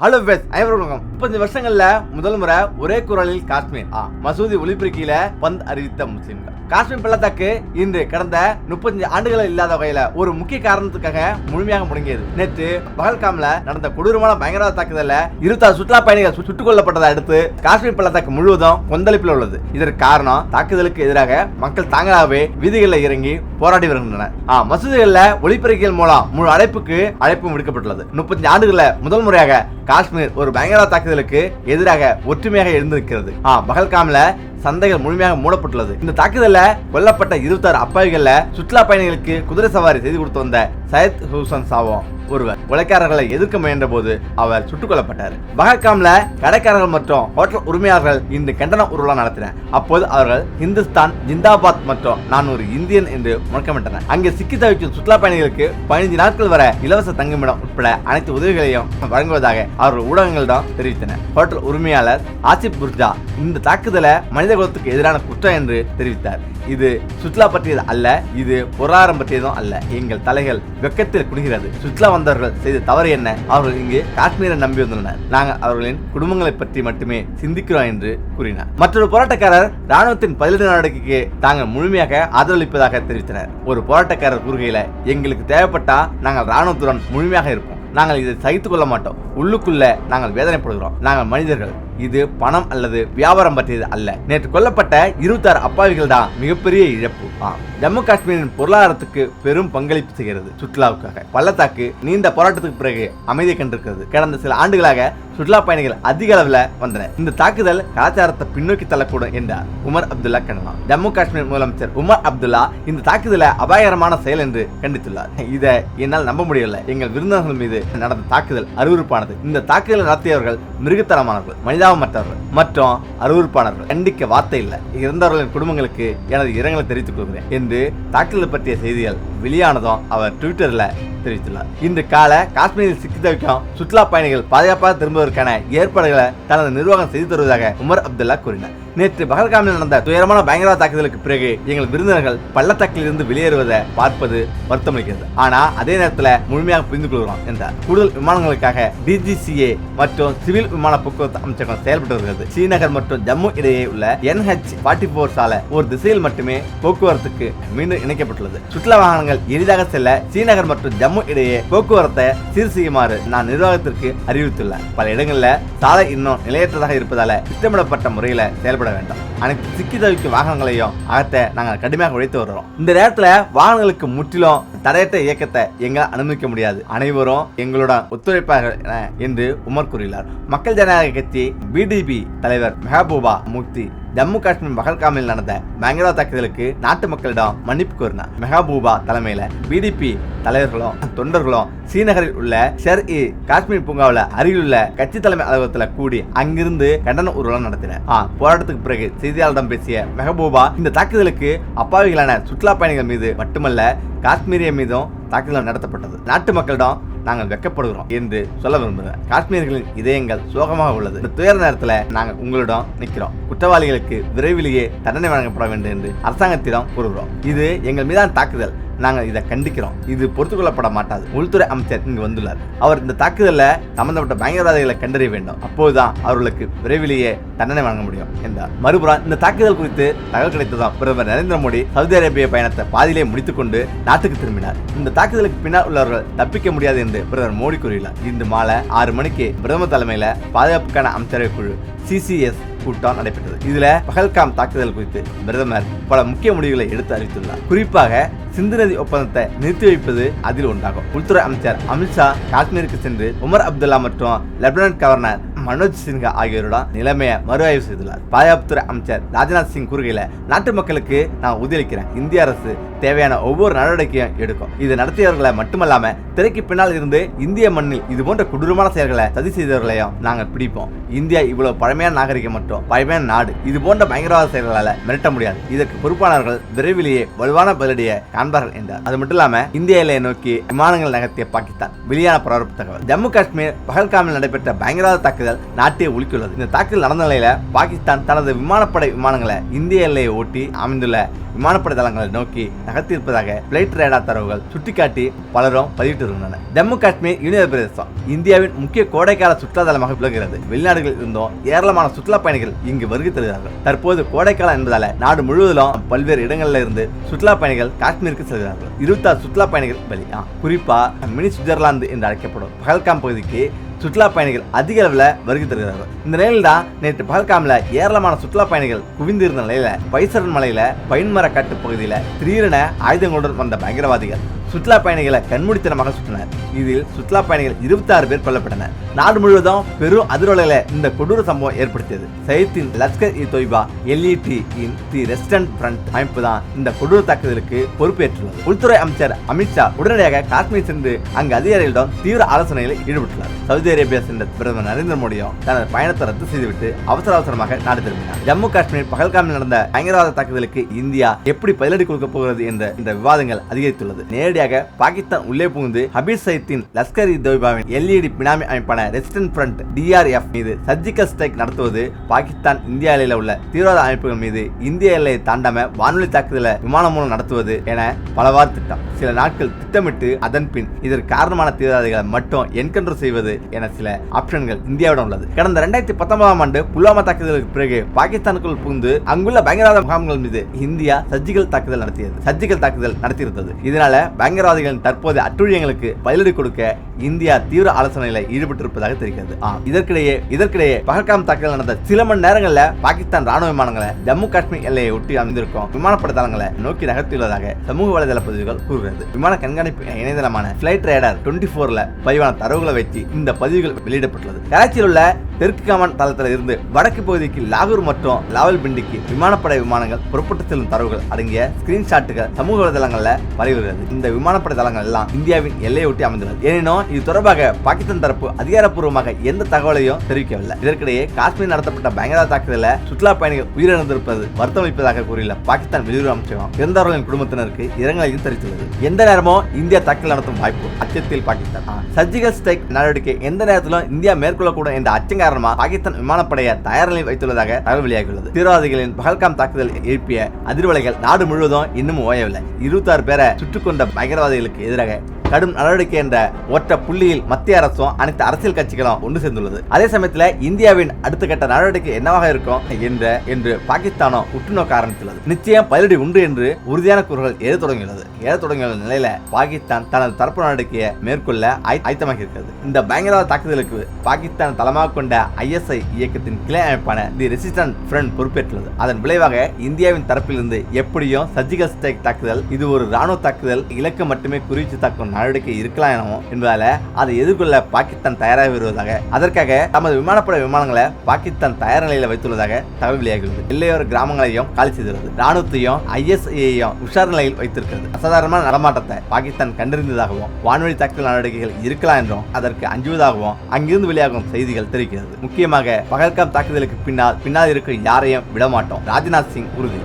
Hello base அனைவருக்கும் முப்பது வருஷங்கள்ல முதல் முறை ஒரே குரலில் காஷ்மீர். ஆ, மசூதி ஒளிபெருக்கியில பந்த் அறிவித்த முஸ்லிம்கள். காஷ்மீர் பள்ளத்தாக்கு இன்று கடந்த முப்பத்தஞ்சு ஆண்டுகள் இல்லாத வகையில ஒரு முக்கிய காரணத்துக்காக முழுமையாக முடங்கியது. நேற்று பகல்காம்ல நடந்த கொடூரமான பயங்கரவாத தாக்குதல இருபத்தாறு சுற்றுலா பயணிகள் சு- சுட்டுக் கொல்லப்பட்டதை அடுத்து காஷ்மீர் பள்ளத்தாக்கு முழுவதும் கொந்தளிப்பில் உள்ளது. இதற்கு காரணம் தாக்குதலுக்கு எதிராக மக்கள் தாங்களாகவே வீதிகளில் இறங்கி போராடி வருகின்றனர். ஆ, மசூதிகளில் ஒளிபெருக்கிகள் மூலம் முழு அழைப்புக்கு அழைப்பும் விடுக்கப்பட்டுள்ளது. முப்பத்தஞ்சு ஆண்டுகளில் முதல் முறையாக காஷ்மீர் ஒரு பயங்கர தாக்குதலுக்கு எதிராக ஒற்றுமையாக எழுந்திருக்கிறது. ஆ பகல்காம்ல சந்தைகள் முழுமையாக மூடப்பட்டுள்ளது. இந்த தாக்குதல்ல கொல்லப்பட்ட இருபத்தாறு அப்பாவிகள்ல சுற்றுலா பயணிகளுக்கு குதிரை சவாரி செய்து கொடுத்து வந்த சயத் ஹூசன் சாவம் ஒருவர். கொலைக்காரர்களை எதிர்க்க முயன்ற போது அவர் சுட்டுக் கொல்லப்பட்டார் பகல்காம்ல கடைக்காரர்கள் மற்றும் ஹோட்டல் உரிமையாளர்கள் இந்த கண்டன ஊர்வலம் நடத்தினர் அப்போது அவர்கள் இந்துஸ்தான் ஜிந்தாபாத் மற்றும் நான் ஒரு இந்தியன் என்று முழக்கமிட்டனர். அங்கே சிக்கி தவிக்கும் சுற்றுலா பயணிகளுக்கு பதினைந்து நாட்கள் வரை இலவச தங்குமிடம் உட்பட அனைத்து உதவிகளையும் வழங்குவதாக அவர்கள் ஊடகங்களிடம் தெரிவித்தனர் ஹோட்டல் உரிமையாளர் ஆசிப் புர்ஜா இந்த தாக்குதலை மனித குலத்துக்கு எதிரான குற்றம் என்று தெரிவித்தார். இது சுற்றுலா பற்றியது அல்ல இது பொருளாதாரம் பற்றியதும் அல்ல. எங்கள் தலைகள் வெக்கத்தில் குனிகிறது. சுற்றுலா வந்தவர்கள் செய்த தவறு என்ன? அவர்கள் இங்கு காஷ்மீரை நம்பி வந்துள்ளனர். நாங்கள் அவர்களின் குடும்பங்களை பற்றி மட்டுமே சிந்திக்கிறோம் என்று கூறினார். மற்றொரு போராட்டக்காரர் ராணுவத்தின் பதிலீடு நடவடிக்கைக்கு தாங்கள் முழுமையாக ஆதரவளிப்பதாக தெரிவித்தனர். ஒரு போராட்டக்காரர் கூறுகையில் எங்களுக்கு தேவைப்பட்டா நாங்கள் ராணுவத்துடன் முழுமையாக இருப்போம். நாங்கள் இதை சகித்துக் கொள்ள மாட்டோம். உள்ளுக்குள்ள நாங்கள் வேதனைப்படுகிறோம். நாங்கள் மனிதர்கள் இது பணம் அல்லது வியாபாரம் பற்றியது அல்ல. நேற்று கொல்லப்பட்ட இருபத்தாறு அப்பாவிகள் தான் மிகப்பெரிய இழப்பு. ஆம். ஜம்மு காஷ்மீரின் பொருளாதாரத்துக்கு பெரும் பங்களிப்பு செய்கிறது சுற்றுலாவுக்காக. பள்ளத்தாக்கு நீண்ட போராட்டத்துக்கு பிறகு அமைதி கண்டிருக்கிறது. கடந்த சில ஆண்டுகளாக சுற்றுலா பயணிகள் அதிக அளவில் வந்தனர். இந்த தாக்குதல் கலாச்சாரத்தை பின்னோக்கி தள்ளக்கூடும் என்றார் உமர் அப்துல்லா கண்ணா ஜம்மு காஷ்மீர் முதலமைச்சர் உமர் அப்துல்லா இந்த தாக்குதலை அபாயகரமான செயல் என்று கண்டித்துள்ளார். இதை என்னால் நம்ப முடியவில்லை. எங்கள் விருந்தினர்கள் மீது நடந்த தாக்குதல் அருவருப்பானது. இந்த தாக்குதலை நடத்தியவர்கள் மிருகத்தனமானவர்கள். மனிதாபமற்றவர்கள் மற்றும் அருவருப்பானவர்கள் கண்டிக்க வார்த்தை இல்லை. இறந்தவர்களின் குடும்பங்களுக்கு எனது இரங்கலை தெரிவித்துக் கொள்கிறேன் என்று தாக்குதல் பற்றிய செய்திகள் வெளியானதும் அவர் ட்விட்டரில் தெரிவித்துள்ளார். இன்று கால காஷ்மீரில் சிக்கி தவிக்கும் சுற்றுலா பயணிகள் பாதுகாப்பாக திரும்புவதற்கான ஏற்பாடுகளை தனது நிர்வாகம் செய்து தருவதாக உமர் அப்துல்லா கூறினார். நேற்று பகல்காமில் நடந்த துயரமான பயங்கரவாத தாக்குதலுக்கு பிறகு எங்கள் விருந்தினர்கள் பள்ளத்தாக்கில் இருந்து வெளியேறுவதை பார்ப்பது வருத்தமளிக்கிறது. ஆனா அதே நேரத்தில் முழுமையாக புரிந்து கொள்கிறோம் என்றார். கூடுதல் விமானங்களுக்காக டிஜிசிஏ மற்றும் சிவில் விமான போக்குவரத்து அமைச்சகம் செயல்பட்டு வருகிறது. ஸ்ரீநகர் மற்றும் ஜம்மு இடையே உள்ள என்ஹெச் ஃபார்ட்டி போர் சாலை ஒரு திசையில் மட்டுமே போக்குவரத்துக்கு மீண்டும் இணைக்கப்பட்டுள்ளது. சுற்றுலா வாகனங்கள் எளிதாக செல்ல ஸ்ரீநகர் மற்றும் ஜம்மு இடையே போக்குவரத்தை சீர் செய்யுமாறு நான் நிர்வாகத்திற்கு அறிவித்துள்ளேன் பல இடங்களில் சாலை இன்னும் நிலையற்றதாக இருப்பதால திட்டமிடப்பட்ட முறையில் செயல்பட வேண்டும். அனைத்து சிக்கி தவிக்கும் வாகனங்களையும் அகற்ற நாங்கள் கடுமையாக உழைத்து வருகிறோம். இந்த நேரத்தில் வாகனங்களுக்கு முற்றிலும் தடையற்ற இயக்கத்தை எங்களால் அனுமதிக்க முடியாது. அனைவரும் எங்களுடன் ஒத்துழைப்பார்கள் என என்று உமர் கூறினார் மக்கள் ஜனநாயக கட்சி பிடிபி தலைவர் மெஹபூபா முக்தி ஜம்மு காஷ்மீர் பகல்காமில் நடந்த பயங்கரவாத தாக்குதலுக்கு நாட்டு மக்களிடம் மன்னிப்பு கோரினார். மெஹபூபா தலைமையில பிடிபி தலைவர்களும் தொண்டர்களும் ஸ்ரீநகரில் உள்ள ஷெர் இ காஷ்மீர் பூங்காவில் அருகிலுள்ள கட்சி தலைமை அலுவலகத்தில் கூடி அங்கிருந்து கண்டன ஊர்வலம் நடத்தினர். ஆ, போராட்டத்துக்கு பிறகு செய்தியாளரிடம் பேசிய மெஹபூபா இந்த தாக்குதலுக்கு அப்பாவிகளான சுற்றுலா பயணிகள் மீது மட்டுமல்ல காஷ்மீரிய மீதும் தாக்குதல் நடத்தப்பட்டது. நாட்டு மக்களிடம் நாங்கள் வெக்கப்படுகிறோம் என்று சொல்ல விரும்புகிறேன். காஷ்மீர்களின் இதயங்கள் சோகமாக உள்ளது. இந்த துயர நேரத்தில் நாங்கள் உங்களிடம் நிற்கிறோம். குற்றவாளிகளுக்கு விரைவிலேயே தண்டனை வழங்கப்பட வேண்டும் என்று அரசாங்கத்திடம் கூறுகிறோம். இது எங்கள் மீதான தாக்குதல். நாங்கள் இதை கண்டிக்கிறோம். இது பொறுத்துக்கொள்ளப்பட மாட்டாது. உள்துறை அமைச்சர் இங்கு வந்துள்ளார். அவர் இந்த தாக்குதலில் சம்பந்தப்பட்ட பயங்கரவாதிகளை கண்டறிய வேண்டும். அப்போதுதான் அவர்களுக்கு விரைவிலேயே தண்டனை வழங்க முடியும் என்றார். மறுபுறம் இந்த தாக்குதல் குறித்து தகவல் கிடைத்ததும் பிரதமர் நரேந்திர மோடி சவுதி அரேபிய பயணத்தை பாதியிலே முடித்துக்கொண்டு நாட்டுக்கு திரும்பினார். இந்த தாக்குதலுக்கு பின்னால் உள்ளவர்கள் தப்பிக்க முடியாது என்று பிரதமர் மோடி கூறியுள்ளார். இன்று மாலை ஆறு மணிக்கு பிரதமர் தலைமையில பாதுகாப்புக்கான அமைச்சரவை குழு சிசிஎஸ் கூட்டம் நடைபெற்றது. இதுல பகல்காம் தாக்குதல் குறித்து பிரதமர் பல முக்கிய முடிவுகளை எடுத்து அறிவித்துள்ளார். குறிப்பாக சிந்து நதி ஒப்பந்தத்தை நிறுத்தி வைப்பது அதில் ஒன்றாகும். உள்துறை அமைச்சர் அமித்ஷா காஷ்மீருக்கு சென்று உமர் அப்துல்லா மற்றும் லெப்டினன்ட் கவர்னர் மனோஜ் சின்ஹா ஆகியோருடன் நிலைமையை மறு ஆய்வு செய்துள்ளார். பாதுகாப்புத்துறை அமைச்சர் ராஜ்நாத் சிங் கூறுகையில் நாட்டு மக்களுக்கு நான் உதவிக்கிறேன் இந்திய அரசு தேவையான ஒவ்வொரு நடவடிக்கையும் எடுக்கும். இது நடத்தியவர்களை மட்டுமல்லாம திரைக்கு பின்னால் இருந்து இந்திய மண்ணில் இது போன்ற கொடூரமான செயல்களை சதி செய்தவர்களையும் நாங்கள் பிடிப்போம். இந்தியா இவ்வளவு பழமையான நாகரிகம் மற்றும் பழமையான நாடு. இது போன்ற பயங்கரவாத செயல்களால மிரட்ட முடியாது. இதற்கு பொறுப்பானவர்கள் விரைவிலேயே வலுவான பதிலடியை காண்பார்கள் என்றார். அது மட்டும் இல்லாம இந்திய எல்லையை நோக்கி விமானங்கள் நகர்த்திய பாகிஸ்தான். வெளியான பரபரப்பு தகவல். ஜம்மு காஷ்மீர் பகல்காமில் நடைபெற்ற பயங்கரவாத தாக்குதல் தாக்குதல் நாட்டை உலுக்கியுள்ளது. இந்த தாக்குதல் நடந்த நிலையில பாகிஸ்தான் தனது விமானப்படை விமானங்களை இந்திய எல்லையை ஒட்டி அமைந்துள்ள விமானப்படை தளங்களை நோக்கி நகர்த்தியிருப்பதாக பிளைட் ரேடா தரவுகள் சுட்டிக்காட்டி பலரும் பதிவிட்டு வருகின்றனர் ஜம்மு காஷ்மீர் யூனியன் பிரதேசம் இந்தியாவின் முக்கிய கோடைக்கால சுற்றுலா தலமாக விளங்குகிறது. வெளிநாடுகளில் இருந்தும் ஏராளமான சுற்றுலா பயணிகள் இங்கு வருகை தருகிறார்கள். தற்போது கோடைக்காலம் என்பதால நாடு முழுவதும் பல்வேறு இடங்களில் இருந்து சுற்றுலா பயணிகள் காஷ்மீருக்கு செல்கிறார்கள். இருபத்தாறு சுற்றுலா பயணிகள் பலி. குறிப்பா மினி சுவிட்சர்லாந்து என்று அழைக்கப்படும் பகல்காம் பகுதிக்கு சுற்றுலா பயணிகள் அதிக அளவில் வருகை தருகிறார்கள். இந்த நிலையில் தான் நேற்று பகல்காமில் ஏராளமான சுற்றுலா பயணிகள் குவிந்திருந்த நிலையில பைசரன் மலையில பயன்மர காட்டு பகுதியில் திடீரென ஆயுதங்களுடன் வந்த பயங்கரவாதிகள் சுற்றுலா பயணிகளை கண்மூடித்தனமாக சுற்றினர். இதில் சுற்றுலா பயணிகள் 26 பேர் கொல்லப்பட்டனர். நாடு முழுவதும் பெரும் அதிர்வலையில இந்த கொடூர சம்பவம் ஏற்படுத்தியது. சைத்தின் லஷ்கர் இ தொய்பா எல்இடி இன் தி ரெசிடென்ட் ஃப்ரண்ட் அமைப்பு தான் இந்த கொடூர தாக்குதலுக்கு பொறுப்பேற்றுள்ளது. உள்துறை அமைச்சர் அமித்ஷா உடனடியாக காஷ்மீர் சென்று அங்கு அதிகாரிகளிடம் தீவிர ஆலோசனைகளில் ஈடுபட்டுள்ளார். சவுதி அரேபியா சென்ற பிரதமர் நரேந்திர மோடியும் தனது பயணத்தை ரத்து செய்துவிட்டு அவசர அவசரமாக நாடு திரும்பினார். ஜம்மு காஷ்மீர் பகல்காமில் நடந்த பயங்கரவாத தாக்குதலுக்கு இந்தியா எப்படி பதிலடி கொடுக்க போகிறது என்ற இந்த விவாதங்கள் அதிகரித்துள்ளது. நேரடியாக பாகிஸ்தான் உள்ளே புகுந்து ஹபீஸ் சைத்தின் லஷ்கர் இ தொய்பாவின் எல்இடி பினாமி அமைப்பான ரெசிடென்ட் ஃப்ரண்ட் டிஆர்எஃப் மீது சர்ஜிக்கல் ஸ்ட்ரைக் நடத்துவது பாகிஸ்தான் இந்திய எல்லையில் உள்ள தீவிரவாத அமைப்புகள் மீது இந்திய எல்லையை தாண்டாம வானொலி தாக்குதலை விமானம் மூலம் நடத்துவது என பலவாறு திட்டம். சில நாட்கள் திட்டமிட்டு அதன் பின் இதற்கு காரணமான தீவிரவாதிகளை மட்டும் என்கவுண்டர் செய்வது என சில ஆப்ஷன்கள் இந்தியாவிடம் உள்ளது. கடந்த ரெண்டாயிரத்தி பத்தொன்பதாம் ஆண்டு புல்வாமா தாக்குதலுக்கு பிறகு பாகிஸ்தானுக்குள் புகுந்து அங்குள்ள பயங்கரவாத முகாம்கள் மீது இந்தியா சர்ஜிக்கல் தாக்குதல் நடத்தியது. சர்ஜிக்கல் தாக்குதல் நடத்தியிருந்தது. இதனால பயங்கரவாதிகளின் தற்போதைய அட்டுழியங்களுக்கு பதிலடி கொடுக்க இந்தியா தீவிர ஆலோசனையில ஈடுபட்டிருப்பதாக தெரிகிறது. இதற்கிடையே இதற்கிடையே பகல்காம் தாக்குதல் நடந்த சில மணி நேரங்களில் பாகிஸ்தான் ராணுவ விமானங்களை ஜம்மு காஷ்மீர் எல்லையை ஒட்டி அமைந்திருக்கும் விமானப்படை தளங்களை நோக்கி நகர்த்தியுள்ளதாக சமூக வலைதள பதிவுகள் கூறுகிறது. விமான கண்காணிப்பு இணையதளமான பிளைட் ரேடர் டுவெண்ட்டி போர்ல பதிவான தரவுகளை வச்சு இந்த பதிவுகள் வெளியிடப்பட்டுள்ளது. கராச்சியில் உள்ள தெற்கு கமான் தளத்தில் இருந்து வடக்கு பகுதிக்கு லாகூர் மற்றும் லாவல்பிண்டிக்கு விமானப்படை விமானங்கள் புறப்பட்டு செல்லும் தரவுகள் அடங்கிய ஸ்கிரீன்ஷாட்டுகள் சமூக வலைதளங்கள்ல பரவுகிறது இந்த விமானப்படை தளங்கள் எல்லாம் இந்தியாவின் எல்லையை ஒட்டி அமைந்துள்ளது. எனினும் இது தொடர்பாக பாகிஸ்தான் தரப்பு அதிகாரப்பூர்வமாக எந்த தகவலையும் தெரிவிக்கவில்லை. இதற்கிடையே காஷ்மீர் நடத்தப்பட்ட பயங்கரவாத தாக்குதலில் சுற்றுலா பயணிகள் உயிரிழந்திருப்பது வருத்தமளிப்பதாக கூறியுள்ள பாகிஸ்தான் வெளியுறவு அமைச்சகம் இறந்தவர்களின் குடும்பத்தினருக்கு இரங்கலையும் தெரிவித்துள்ளது. எந்த நேரமும் இந்தியா தாக்கல் நடத்தும் வாய்ப்பு அச்சத்தில் பாகிஸ்தான். சர்ஜிக்கல் ஸ்ட்ரைக் நடவடிக்கை எந்த நேரத்திலும் இந்தியா மேற்கொள்ளக்கூடும் என்ற அச்சங்கார காரணமாக பாகிஸ்தான் விமானப்படையை தயார் நிலையில் வைத்துள்ளதாக தகவல் வெளியாகியுள்ளது. தீவிரவாதிகளின் பகல்காம் தாக்குதல் எழுப்பிய அதிர்வலைகள் நாடு முழுவதும் இன்னும் ஓயவில்லை. இருபத்தாறு பேரை சுட்டுக்கொண்ட பயங்கரவாதிகளுக்கு எதிராக கடும் நடவடிக்கை என்ற ஒற்ற புள்ளியில் மத்திய அரசும் அனைத்து அரசியல் கட்சிகளும் ஒன்று சேர்ந்துள்ளது. அதே சமயத்தில் இந்தியாவின் அடுத்த கட்ட நடவடிக்கை என்னவாக இருக்கும் என்ற என்று பாகிஸ்தானும் உற்றுநோக்க ஆரம்பித்துள்ளது. நிச்சயம் பதிலடி உண்டு என்று உறுதியான கூறுகள் எழ தொடங்கியுள்ளது. எழ தொடங்கியுள்ள நிலையில பாகிஸ்தான் தனது தரப்பு நடவடிக்கையை மேற்கொள்ள ஆயத்தமாக இருக்கிறது இந்த பயங்கரவாத தாக்குதலுக்கு பாகிஸ்தான் தளமாக கொண்ட ஐஎஸ்ஐ இயக்கத்தின் கிளை அமைப்பான தி ரெசிஸ்டன்ட் ஃப்ரண்ட் பொறுப்பேற்றுள்ளது. அதன் விளைவாக இந்தியாவின் தரப்பிலிருந்து எப்படியும் சர்ஜிக்கல் ஸ்ட்ரைக் தாக்குதல் இது ஒரு ராணுவ தாக்குதல் இலக்கு மட்டுமே குறித்து தாக்கும் நடவடிக்கை இருக்கலாம் எனவும் என்பதால அதை எதிர்கொள்ள பாகிஸ்தான் தயாராக வருவதாக அதற்காக தமது விமானப்படை விமானங்களை பாகிஸ்தான் தயார் நிலையில் வைத்துள்ளதாக தகவல் வெளியாகிறது எல்லையோர கிராமங்களையும் காலி செய்துள்ளது. ராணுவத்தையும் ஐஎஸ்ஐயையும் உஷார் நிலையில் வைத்திருக்கிறது. அசாதாரணமான நடமாட்டத்தை பாகிஸ்தான் கண்டறிந்ததாகவும் வான்வழி தாக்குதல் நடவடிக்கைகள் இருக்கலாம் என்றும் அதற்கு அஞ்சுவதாகவும் அங்கிருந்து வெளியாகும் செய்திகள் தெரிவிக்கிறது. முக்கியமாக பகல்காம் தாக்குதலுக்கு பின்னால் பின்னால் இருக்கும் யாரையும் விடமாட்டோம். ராஜ்நாத் சிங் உறுதி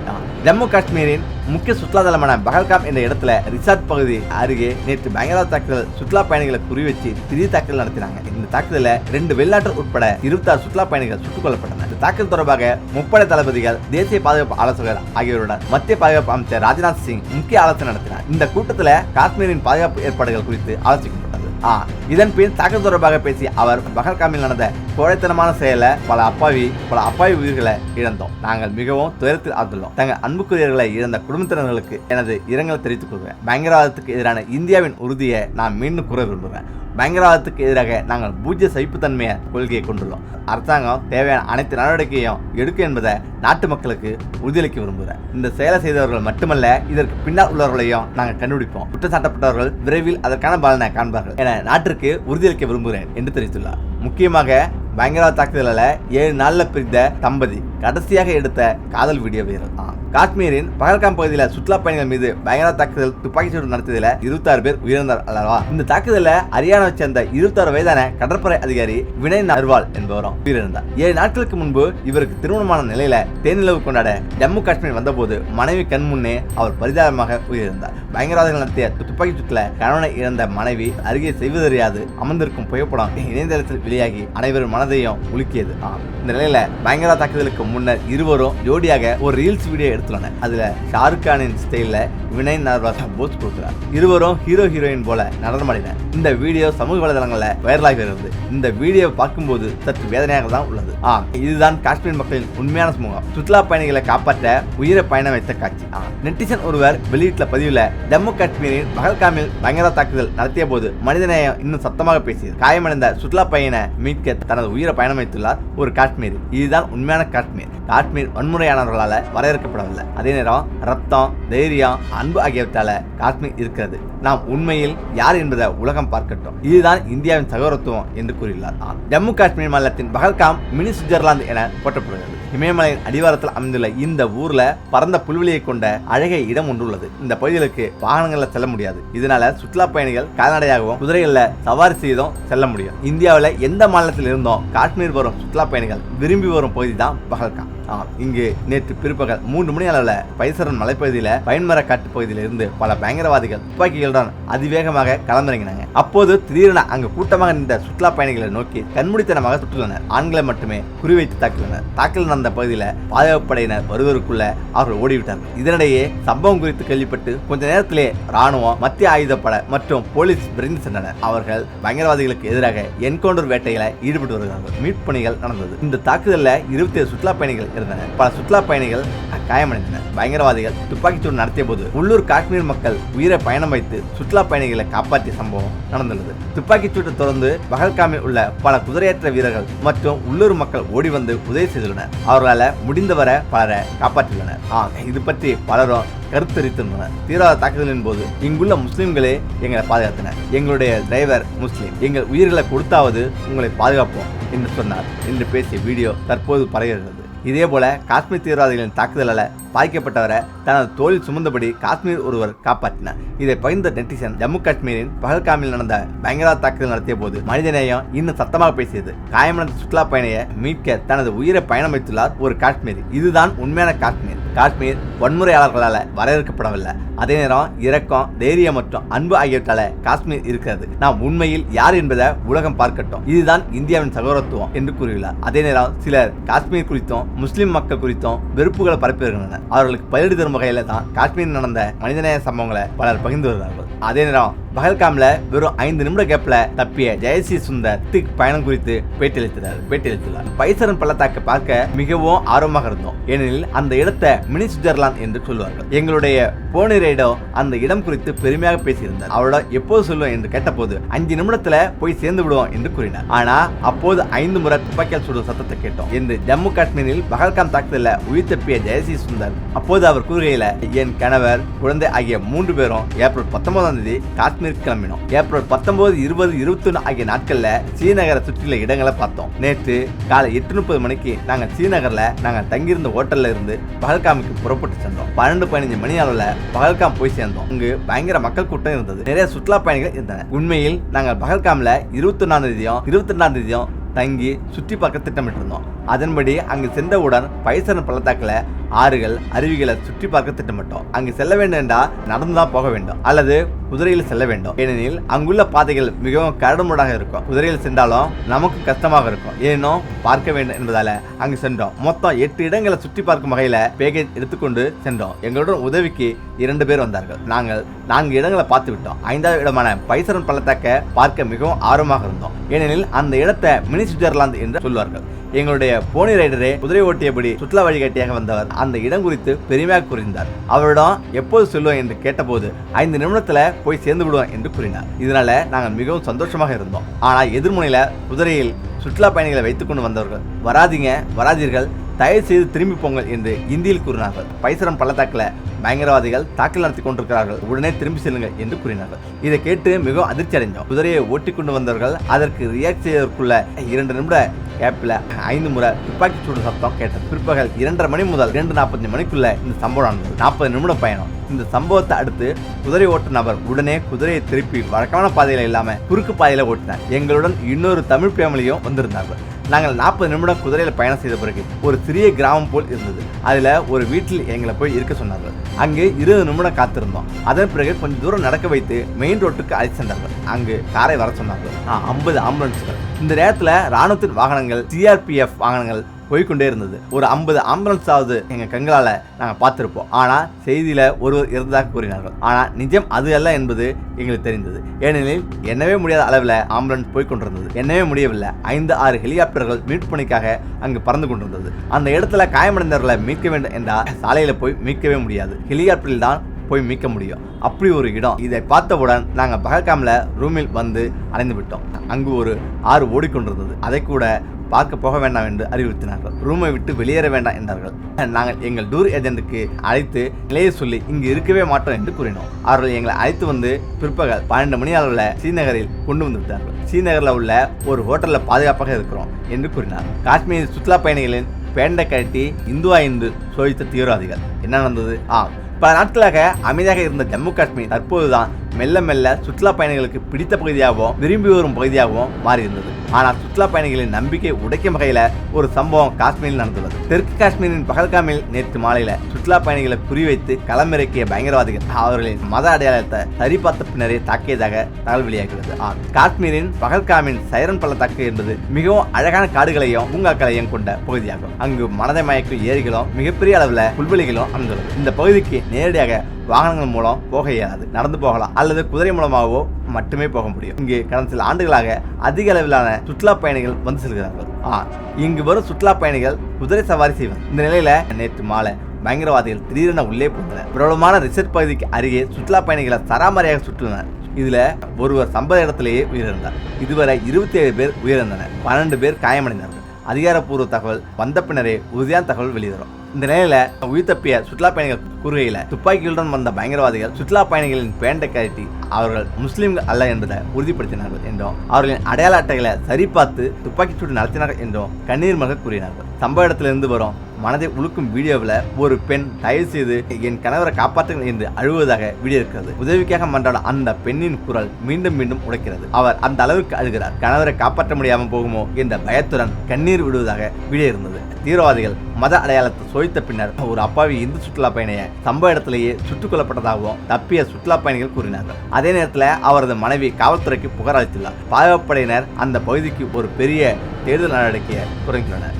ஜம்மு காஷ்மீரின் முக்கிய சுற்றுலாதலமான பகல்காம் என்ற இடத்துல ரிசார்ட் பகுதி அருகே நேற்று பயங்கரவாத தாக்குதல் சுற்றுலா பயணிகளை குறிவச்சு திடீர் தாக்குதல் நடத்தினாங்க. இந்த தாக்குதல ரெண்டு வெளிநாட்டு உட்பட இருபத்தாறு சுற்றுலா பயணிகள் சுட்டுக் கொல்லப்பட்டனர். இந்த தாக்குதல் தொடர்பாக முப்படை தளபதிகள் தேசிய பாதுகாப்பு ஆலோசகர் ஆகியோருடன் மத்திய பாதுகாப்பு அமைச்சர் ராஜ்நாத் சிங் முக்கிய ஆலோசனை நடத்தினார். இந்த கூட்டத்தில் காஷ்மீரின் பாதுகாப்பு ஏற்பாடுகள் குறித்து ஆலோசிக்கப்பட்டது. ஆ, இதன் பின் தொடர்பாக பேசிய அவர் பகல்காமில் நடந்த கோழைத்தனமான செயலை பல அப்பாவி பல அப்பாவி உயிர்களை இழந்தோம். நாங்கள் மிகவும் துயரத்தில் ஆழ்ந்துள்ளோம் தங்கள் அன்புக்குரியர்களை இழந்த குடும்பத்தினர்களுக்கு எனது இரங்கலை தெரிவித்துக் கொள்கிறேன். பயங்கரவாதத்துக்கு எதிரான இந்தியாவின் உறுதியை நான் மீண்டும் கூற விரும்புகிறேன். பயங்கரவாதத்துக்கு எதிராக நாங்கள் பூஜ்ய சகிப்புத்தன்மையை கொள்கையை கொண்டுள்ளோம். அரசாங்கம் தேவையான அனைத்து நடவடிக்கையும் எடுக்கும் என்பதை நாட்டு மக்களுக்கு உறுதியளிக்க விரும்புகிறேன். இந்த செயலை செய்தவர்கள் மட்டுமல்ல இதற்கு பின்னால் உள்ளவர்களையும் நாங்கள் கண்டுபிடிப்போம். குற்றம் சாட்டப்பட்டவர்கள் விரைவில் அதற்கான பலனை காண்பார்கள் என நாட்டிற்கு உறுதியளிக்க விரும்புகிறேன் என்று தெரிவித்துள்ளார். முக்கியமாக பயங்கரவாத தாக்குதலில் ஏழு நாளில் பிரிந்த தம்பதி கடைசியாக எடுத்த காதல் வீடியோ வீரர் தான். காஷ்மீரின் பகல்காம் பகுதியில் சுற்றுலா பயணிகள் மீது பயங்கர தாக்குதல் துப்பாக்கி சூடு நடத்தியதில் இருபத்தாறு பேர் உயிரிழந்தார் அல்லவா? இந்த தாக்குதலில் ஹரியானாவை சேர்ந்த இருபத்தாறு வயதான கடற்படை அதிகாரி வினய் நர்வால் என்பவரும் உயிரிழந்தார். ஏழு நாட்களுக்கு முன்பு இவருக்கு திருமணமான நிலையில தேனிலவு கொண்டாட ஜம்மு காஷ்மீர் வந்தபோது மனைவி கண் முன்னே அவர் பரிதாபமாக உயிரிழந்தார். பயங்கரவாதிகள் நடத்திய துப்பாக்கி சூட்டில் கணவனை இழந்த மனைவி அருகே செய்வதறியாது அமர்ந்திருக்கும் புகைப்படம் இணையதளத்தில் வெளியாகி அனைவரும் மனதையும் உலுக்கியது இந்த நிலையில பயங்கர தாக்குதலுக்கு முன்னர் இருவரும் ஜோடியாக ஒரு ரீல்ஸ் வீடியோ எடுத்துள்ளனர் அதில் ஷாருக் கானின் ஸ்டைலில் வினய் நர்வாஸ் போஸ் கொடுக்கிறார். இருவரும் ஹீரோ ஹீரோயின் போல நடனமாடினர். இந்த வீடியோ சமூக வலைதளங்களில் வைரலாகி வருகிறது. இந்த வீடியோ பார்க்கும்போது சற்று வேதனையாக தான் உள்ளது. ஆ இதுதான் காஷ்மீர் மக்களின் உண்மையான சமூகம். சுற்றுலா பயணிகளை காப்பாற்ற உயிரை பயணம் வைத்த காட்சி. நெட்டிசன் ஒருவர் வெளியிட்ட பதிவில் ஜம்மு காஷ்மீரின் பகல்காமில் பயங்கர தாக்குதல் நடத்திய போது மனிதநேயம் இன்னும் சத்தமாக பேசியது. காயமடைந்த சுற்றுலா பயணை மீட்க தனது உயிரை பயணம் வைத்துள்ளார் ஒரு காஷ்மீர். இதுதான் உண்மையான காஷ்மீர். காஷ்மீர் வன்முறையானவர்களால் வரையறுக்கப்படவில்லை. அதே நேரம் ரத்தம் தைரியம் அன்பு ஆகியவற்றால காஷ்மீர் இருக்கிறது. நாம் உண்மையில் யார் என்பதை உலகம் பார்க்கட்டும். இதுதான் இந்தியாவின் சகோதரத்துவம் என்று கூறியுள்ளார். ஜம்மு காஷ்மீர் மாநிலத்தின் பகல்காம் மினி சுவிட்சர்லாந்து என போற்றப்படுகிறது. இமயமலையின் அடிவாரத்தில் அமைந்துள்ள இந்த ஊர்ல பரந்த புல்வெளியை கொண்ட அழகிய இடம் ஒன்று உள்ளது. இந்த பகுதிகளுக்கு வாகனங்கள்ல செல்ல முடியாது. இதனால சுற்றுலா பயணிகள் கால்நடையாகவும் குதிரைகள்ல சவாரி செய்தும் செல்ல முடியும். இந்தியாவில் எந்த மாநிலத்தில் இருந்தும் காஷ்மீர் வரும் சுற்றுலா பயணிகள் விரும்பி வரும் பகுதி தான் பகல்காம். இங்கு நேற்று பிற்பகல் மூன்று மணி அளவில் பைசரன் மலைப்பகுதியில் பயன்மர காட்டு இருந்து பல பயங்கரவாதிகள் துப்பாக்கிகளுடன் அதிவேகமாக கலந்திறங்கினாங்க அப்போது திடீரென அங்கு கூட்டமாக நின்ற சுற்றுலா பயணிகளை நோக்கி கண்மூடித்தனமாக சுற்றுள்ளனர் ஆண்களை மட்டுமே குறிவைத்து தாக்கியுள்ளனர். தாக்கல் நடந்த பகுதியில் பாதுகாப்பு படையினர் வருவதற்குள்ள அவர்கள் ஓடிவிட்டார்கள் இதனிடையே சம்பவம் குறித்து கேள்விப்பட்டு கொஞ்ச நேரத்திலே ராணுவம் மத்திய ஆயுதப்பட மற்றும் போலீஸ் விரைந்து சென்றனர். அவர்கள் பயங்கரவாதிகளுக்கு எதிராக என்கவுண்டர் வேட்டைகளை ஈடுபட்டு வருகிறார்கள். மீட்பு பணிகள் நடந்தது. இந்த தாக்குதலில் இருபத்தி ஏழு சுற்றுலா பயணிகள் இருந்தன. பல சுற்றுலா பயணிகள் காயமடைந்தனர். பயங்கரவாதிகள் துப்பாக்கிச்சூடு நடத்திய போது உள்ளூர் காஷ்மீர் மக்கள் உயிரை பயணம் வைத்து சுற்றுலா பயணிகளை காப்பாற்றிய சம்பவம் நடந்துள்ளது. துப்பாக்கிச்சூட்டை தொடர்ந்து பகல்காமில் உள்ள பல குதிரையற்ற வீரர்கள் மற்றும் உள்ளூர் மக்கள் ஓடி வந்து உதவி செய்துள்ளனர். அவர்களால் முடிந்தவரை பலரை காப்பாற்றியுள்ளனர். ஆம் இது பற்றி பலரும் கருத்தரித்திருந்தனர் தீவிரவாத தாக்குதலின் போது இங்குள்ள முஸ்லிம்களே எங்களை பாதுகாத்தனர். எங்களுடைய டிரைவர் முஸ்லிம். எங்கள் உயிர்களை கொடுத்தாவது உங்களை பாதுகாப்போம் என்று சொன்னார். என்று பேசிய வீடியோ தற்போது பரவுகிறது இதே போல காஷ்மீர் தீவிரவாதிகளின் தாக்குதலால் பாதிக்கப்பட்டவரை தனது தோளில் சுமந்தபடி காஷ்மீர் ஒருவர் காப்பாற்றினார். இதை பகிர்ந்த நெட்டிசன் ஜம்மு காஷ்மீரின் பகல்காமில் நடந்த பயங்கரவாத தாக்குதல் நடத்திய போது மனிதநேயம் இன்னும் சத்தமாக பேசியது. காயமடைந்த சுற்றுலா பயணியை மீட்க தனது உயிரை பயணம் வைத்துள்ளார் ஒரு காஷ்மீர். இதுதான் உண்மையான காஷ்மீர். காஷ்மீர் வன்முறையாளர்களால் வரையறுக்கப்படவில்லை. அதே நேரம் இரக்கம் தைரியம் மற்றும் அன்பு ஆகியவற்றால காஷ்மீர் இருக்கிறது. நாம் உண்மையில் யார் என்பதை உலகம் பார்க்கட்டும். இதுதான் இந்தியாவின் சகோதரத்துவம் என்று கூறியுள்ளார். அதே நேரம் சிலர் காஷ்மீர் குறித்தும் முஸ்லிம் மக்கள் குறித்தும் வெறுப்புகளை பரப்பி வருகின்றனர் அவர்களுக்கு பயிரிடு தரும் வகையில் தான் காஷ்மீர் நடந்த மனிதநேய சம்பவங்களை பலர் பகிர்ந்து வருகிறார்கள். அதே நேரம் பகல்காம்ல வெறும் ஐந்து நிமிட கேப்ல தப்பிய ஜெயசி சுந்தர் திக் பயணம் குறித்து பேட்டியளித்தார் பேட்டியளித்துள்ளார். பைசரன் பள்ளத்தாக்கை பார்க்க மிகவும் ஆர்வமாக இருந்தோம். ஏனெனில் அந்த இடத்தை மினி சுவிட்சர்லாந்து என்று சொல்வார்கள் எங்களுடைய போனி ரைடோ அந்த இடம் குறித்து பெருமையாக பேசியிருந்தார். அவரோட எப்போது சொல்லுவோம் என்று கேட்டபோது அஞ்சு நிமிடத்துல போய் சேர்ந்து விடுவோம் என்று கூறினார். ஆனா அப்போது ஐந்து முறை துப்பாக்கியால் சுடும் சத்தத்தை கேட்டோம். என்று ஜம்மு காஷ்மீரில் பகல்காம் தாக்குதல உயிர் தப்பிய ஜெயசி சுந்தர் அப்போது அவர் கூறுகையில என் கணவர் குழந்தை ஆகிய மூன்று பேரும் ஏப்ரல் பத்தொன்பதாம் தேதி காஷ்மீர் கிளம்பினோம். ஏப்ரல் பத்தொன்பது இருபது இருபத்தொன்னு ஆகிய நாட்களில் ஸ்ரீநகரை சுற்றியுள்ள இடங்களை பார்த்தோம். நேற்று காலை எட்டு முப்பது மணிக்கு நாங்கள் ஸ்ரீநகரில் நாங்கள் தங்கியிருந்த ஹோட்டலில் இருந்து பகல்காமுக்கு புறப்பட்டு சென்றோம். பன்னெண்டு பதினஞ்சு மணி அளவில் பகல்காம் போய் சேர்ந்தோம். அங்கு பயங்கர மக்கள் கூட்டம் இருந்தது. நிறைய சுற்றுலா பயணிகள் இருந்தன உண்மையில் நாங்கள் பகல்காமில் இருபத்தி ஒன்னாம் தேதியும் இருபத்தி ரெண்டாம் தேதியும் தங்கி சுற்றி பார்க்க திட்டமிட்டிருந்தோம். அதன்படி அங்கு சென்றவுடன் பைசரன் பள்ளத்தாக்கில் ஆறுகள் அருவிகளை சுற்றி பார்க்க திட்டமிட்டோம். அங்கு செல்ல வேண்டும் என்றால் நடந்துதான் போக வேண்டும். அல்லது குதிரையில் செல்ல வேண்டும். ஏனெனில் அங்குள்ள பாதைகள் மிகவும் கரடுமுடாக இருக்கும். குதிரையில் சென்றாலும் நமக்கு கஷ்டமாக இருக்கும். ஏனும் பார்க்க வேண்டும் என்பதால அங்கு சென்றோம். மொத்தம் எட்டு இடங்களை சுற்றி பார்க்கும் வகையில பேக்கேஜ் எடுத்துக்கொண்டு சென்றோம். எங்களுடன் உதவிக்கு இரண்டு பேர் வந்தார்கள். நாங்கள் நான்கு இடங்களை பார்த்து விட்டோம். ஐந்தாவது இடமான பைசரன் பள்ளத்தாக்க பார்க்க மிகவும் ஆர்வமாக இருந்தோம். ஏனெனில் அந்த இடத்தை மினி சுவிட்சர்லாந்து என்று சொல்வார்கள். எங்களுடைய போனி ரைடரே குதிரை ஓட்டியபடி சுற்றுலா வழிகாட்டியாக வந்தவர். அந்த இடம் குறித்து பெருமையாக கூறினார் அவரிடம் எப்போது சொல்லுவோம் என்று கேட்டபோது ஐந்து நிமிடத்துல போய் சேர்ந்து விடுவோம் என்று கூறினார். இதனால நாங்கள் மிகவும் சந்தோஷமாக இருந்தோம். ஆனால் எதிர்முனையில குதிரையில் சுற்றுலா பயணிகளை வைத்துக்கொண்டு வந்தவர்கள் வராதீங்க வராதீர்கள் தயவு செய்து திரும்பி போங்கள் என்று இந்தியில் கூறினார்கள். பைசரம் பள்ளத்தாக்கில் பயங்கரவாதிகள் தாக்கல் நடத்தி கொண்டிருக்கிறார்கள். உடனே திரும்பி செல்லுங்கள் என்று கூறினார்கள். இதை கேட்டு மிகவும் அதிர்ச்சி அடைந்தோம். குதிரையை ஓட்டி கொண்டு வந்தவர்கள் அதற்கு ரியாக்ட் செய்வதற்குள்ள இரண்டு நிமிட கேப்பில் ஐந்து முறை துப்பாக்கி சூடு சத்தம் கேட்டது. பிற்பகல் இரண்டரை மணி முதல் இரண்டு நாற்பத்தஞ்சு மணிக்குள்ள இந்த சம்பவம் நடந்தது. நாற்பது நிமிடம் பயணம். இந்த சம்பவத்தை அடுத்து குதிரை ஓட்ட நபர் உடனே குதிரையை திருப்பி வழக்கமான பாதையில் இல்லாமல் குறுக்கு பாதையில் ஓட்டினார். எங்களுடன் இன்னொரு தமிழ் ஃபேமிலியும் வந்திருந்தார்கள். நாங்கள் நாற்பது நிமிடம் குதிரையில் பயணம் செய்த பிறகு ஒரு சிறிய கிராமம் போல் இருந்தது. அதில் ஒரு வீட்டில் எங்களை போய் இருக்க சொன்னார்கள். அங்கு இருபது நிமிடம் காத்திருந்தோம். அதன் பிறகு கொஞ்சம் தூரம் நடக்க வைத்து மெயின் ரோட்டுக்கு அழைத்து சென்றார்கள். அங்கு காரை வர சொன்னார்கள். ஐம்பது ஆம்புலன்ஸ்கள் இந்த நேரத்தில் ராணுவத்தின் வாகனங்கள் சிஆர்பிஎஃப் வாகனங்கள் போய்க்கொண்டே இருந்தது. ஒரு ஐம்பது ஆம்புலன்ஸ் ஆகுது எங்க நாங்கள் பார்த்துருப்போம். ஆனால் செய்தியில் ஒருவர் இருந்ததாக கூறினார்கள். ஆனால் நிஜம் அது அல்ல என்பது எங்களுக்கு தெரிந்தது. ஏனெனில் என்னவே முடியாத அளவில் ஆம்புலன்ஸ் போய்கொண்டிருந்தது என்னவே முடியவில்லை. ஐந்து ஆறு ஹெலிகாப்டர்கள் மீட்பு பணிக்காக அங்கு பறந்து கொண்டிருந்தது. அந்த இடத்துல காயமடைந்தவர்களை மீட்க வேண்டும் என்றால் சாலையில் போய் மீட்கவே முடியாது. ஹெலிகாப்டரில் தான் போய் மீட்க முடியும். அப்படி ஒரு இடம். இதை பார்த்தவுடன் நாங்கள் பகல்காமில் ரூமில் வந்து அடைந்து விட்டோம். அங்கு ஒரு ஆறு ஓடிக்கொண்டிருந்தது. அதை கூட பார்க்க போக வேண்டாம் என்று அறிவுறுத்தினார்கள். ரூமை விட்டு வெளியேற வேண்டாம் என்றார்கள். நாங்கள் எங்கள் டூர் ஏஜென்ட்டுக்கு அழைத்து நிலையை சொல்லி இங்கு இருக்கவே மாட்டோம் என்று கூறினோம். அவர்கள் எங்களை அழைத்து வந்து பிற்பகல் பன்னெண்டு மணி அளவில் ஸ்ரீநகரில் கொண்டு வந்து விட்டார்கள். ஸ்ரீநகரில் உள்ள ஒரு ஹோட்டலில் பாதுகாப்பாக இருக்கிறோம் என்று கூறினார். காஷ்மீர் சுற்றுலா பயணிகளின் பேண்டை கட்டி இந்துவா இந்து சோதித்த தீவிரவாதிகள். என்ன நடந்தது? ஆ பல நாட்களாக அமைதியாக இருந்த ஜம்மு காஷ்மீர் தற்போதுதான் மெல்ல மெல்ல சுற்றுலா பயணிகளுக்கு பிடித்த பகுதியாகவும் விரும்பி வரும் பகுதியாகவும் மாறியிருந்தது. ஆனால் சுற்றுலா பயணிகளின் நம்பிக்கை உடைக்கும் வகையில ஒரு சம்பவம் காஷ்மீரில் நடந்துள்ளது. தெற்கு காஷ்மீரின் பகல்காமில் நேற்று மாலையில சுற்றுலா பயணிகளை குறிவைத்து களமிறக்கிய பயங்கரவாதிகள் அவர்களின் மத அடையாளத்தை சரிபார்த்த பின்னரே தாக்கியதாக தகவல் வெளியாகிறது. காஷ்மீரின் பகல்காமின் சைரன் பள்ளத்தாக்கு என்பது மிகவும் அழகான காடுகளையும் பூங்காக்களையும் கொண்ட பகுதியாகும். அங்கு மனதை மயக்கும் ஏரிகளும் மிகப்பெரிய அளவில் புல்வெளிகளும் அமைந்துள்ளது. இந்த பகுதிக்கு நேரடியாக வாகனங்கள் மூலம் போக இயலாது நடந்து போகலாம். அல்லது குதிரை மூலமாகவோ மட்டுமே போக முடியும். இங்கு கடந்த சில ஆண்டுகளாக அதிக அளவிலான சுற்றுலா பயணிகள் வந்து செல்கிறார்கள். ஆ இங்கு வரும் சுற்றுலா பயணிகள் குதிரை சவாரி செய்வார். இந்த நிலையில நேற்று மாலை பயங்கரவாதிகள் திடீரென உள்ளே புகுந்தனர். பிரபலமான ரிசர்ட் பகுதிக்கு அருகே சுற்றுலா பயணிகளை சராமரியாக சுற்றினர் இதுல ஒருவர் சம்பவ இடத்திலேயே உயிரிழந்தார். இதுவரை இருபத்தி ஏழு பேர் உயிரிழந்தனர். பன்னெண்டு பேர் காயமடைந்தார்கள். அதிகாரப்பூர்வ தகவல் வந்த பின்னரே உறுதியான தகவல் வெளிவரும். இந்த நிலையில உயிர் தப்பிய சுற்றுலா பயணிகள் கூறுகையில துப்பாக்கிகளுடன் வந்த பயங்கரவாதிகள் சுற்றுலா பயணிகளின் பேண்டை கழட்டி அவர்கள் முஸ்லிம்கள் அல்ல என்பதை உறுதிப்படுத்தினார்கள் என்றும் அவர்களின் அடையாள அட்டைகளை சரிபார்த்து துப்பாக்கி சூடு நடத்தினார்கள் என்றும் கண்ணீர் மக கூறினார்கள். சம்பவ இடத்திலிருந்து வரும் மனதை உழுக்கும் வீடியோவில் ஒரு பெண் தயவு செய்து என் கணவரை காப்பாற்றுங்கள் என்று அழுவதாக வீடியோ இருக்கிறது. உதவிக்காக மன்றாட அந்த பெண்ணின் குரல் மீண்டும் மீண்டும் உடைக்கிறது. அவர் அந்த அளவுக்கு அழுகிறார். கணவரை காப்பாற்ற முடியாமல் போகுமோ என்ற பயத்துடன் கண்ணீர் விடுவதாக வீடியோ இருந்தது. தீவிரவாதிகள் மத அடையாளத்தை சோதித்த பின்னர் ஒரு அப்பாவி இந்து சுற்றுலா பயணியை சம்பவ இடத்திலேயே சுட்டுக் கொல்லப்பட்டதாகவும் தப்பிய சுற்றுலா பயணிகள் கூறினார்கள். அதே நேரத்தில் அவரது மனைவி காவல்துறைக்கு புகார் அளித்துள்ளார். பாதுகாப்புப்படையினர் அந்த பகுதிக்கு ஒரு பெரிய தேர்தல் நடவடிக்கையை தொடங்கியுள்ளனர்.